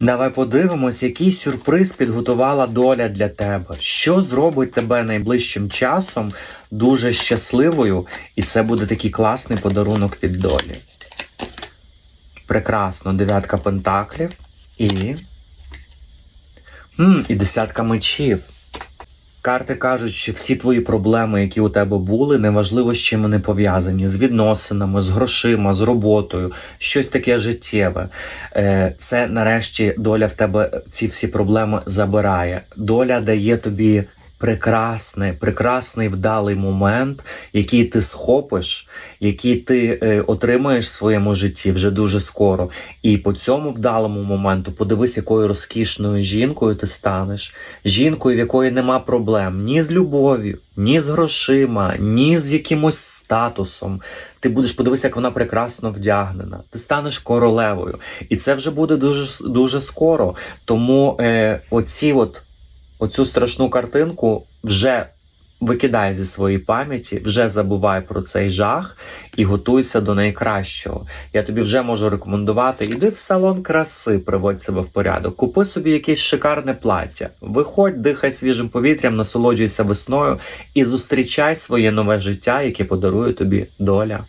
Давай подивимось, який сюрприз підготувала доля для тебе. Що зробить тебе найближчим часом дуже щасливою, і це буде такий класний подарунок від долі. Прекрасно, дев'ятка пентаклів і. Хм, і десятка мечів. Карти кажуть, що всі твої проблеми, які у тебе були, неважливо з чим вони пов'язані: з відносинами, з грошима, з роботою, щось таке життєве. Е, Це нарешті доля в тебе ці всі проблеми забирає. Доля дає тобі прекрасний, прекрасний вдалий момент, який ти схопиш, який ти е, отримаєш в своєму житті вже дуже скоро. І по цьому вдалому моменту подивись, якою розкішною жінкою ти станеш. Жінкою, в якої нема проблем ні з любов'ю, ні з грошима, ні з якимось статусом. Ти будеш подивися, як вона прекрасно вдягнена. Ти станеш королевою. І це вже буде дуже, дуже скоро. Тому е, оці от, оцю страшну картинку вже викидай зі своєї пам'яті, вже забувай про цей жах і готуйся до найкращого. Я тобі вже можу рекомендувати: іди в салон краси, приводь себе в порядок, купи собі якесь шикарне плаття, виходь, дихай свіжим повітрям, насолоджуйся весною і зустрічай своє нове життя, яке подарує тобі доля.